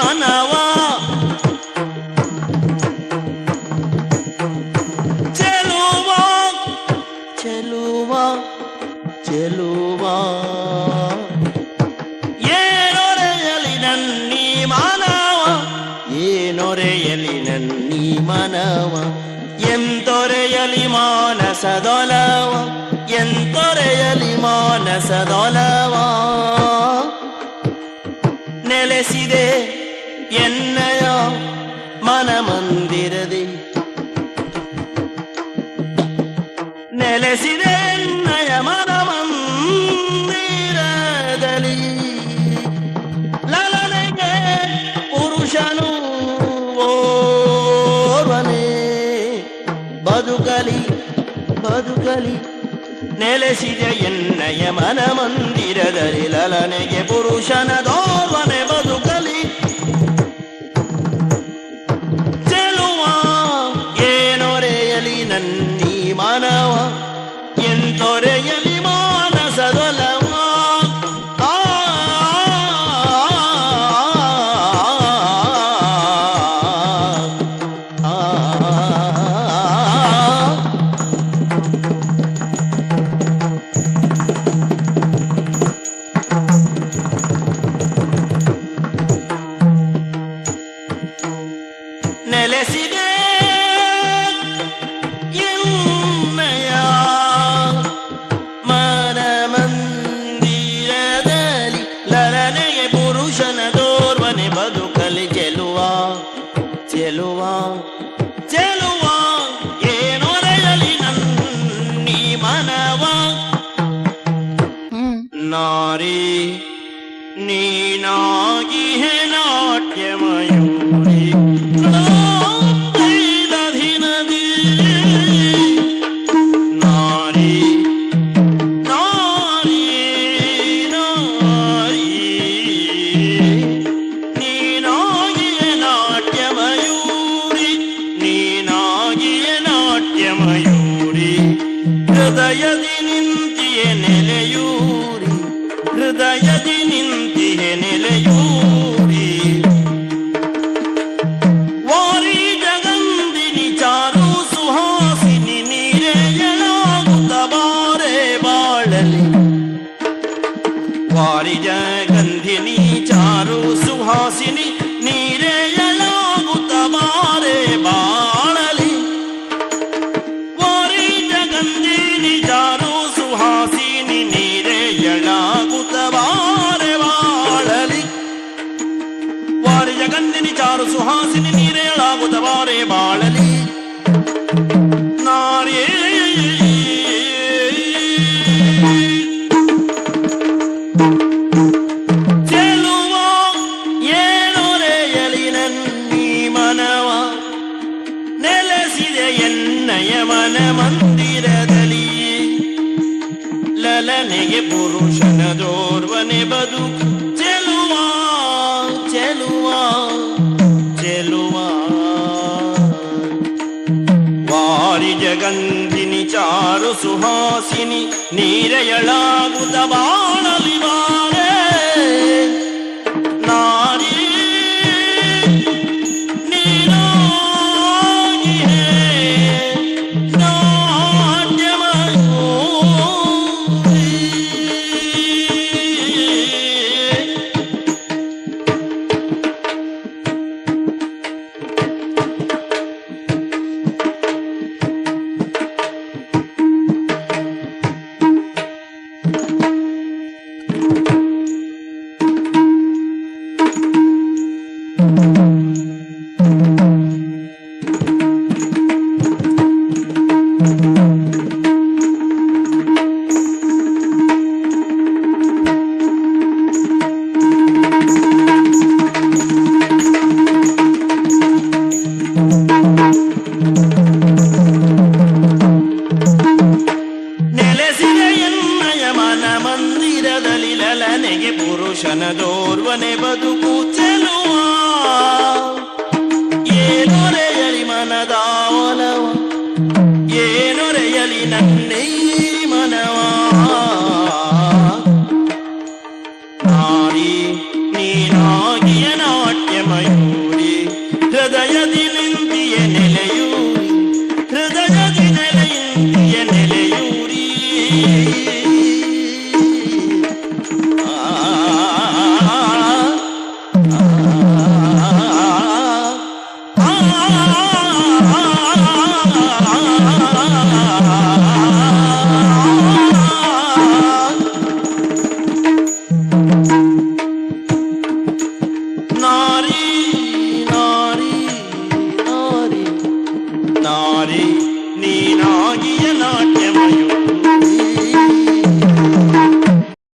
ಮನವ. ಚೆಲುವ ಚೆಲುವ ಚೆಲುವ. ಏನೊರೆಯಲಿ ನನ್ನಿ ಮಾನವ ಏನೊರೆಯಲಿ ನನ್ನಿ ಮನವ. ಎಂತೊರೆಯಲಿ ಮಾನಸದೊಲವ ಎಂತೊರೆಯಲಿ ಮಾನಸದೊಲವ ನೆಲೆಸಿದೆ ಎನ್ನಯ ಮನಮಂದಿರದೆ ನೆಲೆಸಿದೆ ಎನ್ನಯ ಮನಮಂದಿರದಲ್ಲಿ ಲಲನೆಗೆ ಪುರುಷನು ಓರ್ವನೇ ಬದುಕಲಿ ಬದುಕಲಿ ನೆಲೆಸಿದೆ ಎನ್ನಯ ಮನ ಮಂದಿರದಲ್ಲಿ ಲಲನೆಗೆ ಪುರುಷನ ದೋರ್ವನೆ ಚೆಲುವ ಚೆಲುವ ಏನೊರೆಯಲಿ ನನ್ನೀ ಮನವ ನಾರಿ ನೀನಾಗಿ ಹೇ ಹೃದಯದಿ ನಿಂತಿಯ ನೆಲೆಯೂರಿ. ಹೃದಯದಿ ನಿಂತಿಯ ನೆಲೆಯೂರಿ. ವಾರಿ ಜಗಂದಿನಿ ಚಾರು ಸುಹಾಸಿನಿ ನೀರೆಯಲಾಗುತ್ತ ಬಾರೆ ಬಾಳಲಿ. ವಾರಿ ಜಗಂಧಿನಿ ಚಾರು ಸುಹಾಸಿನಿ ನೆಲೆಸಿದೆ ಎನ್ನಯ ಮನ ಮಂದಿರದಲ್ಲಿ ಲಲನೆಗೆ ಪುರುಷನ ದೋರ್ವನೆ ಬದುಕು ಸುಹಾಸಿನಿ ನೀರೆಯಳಾಗುತ್ತ ಬಾಳಲಿ ಬಾಳೆ「ゆり」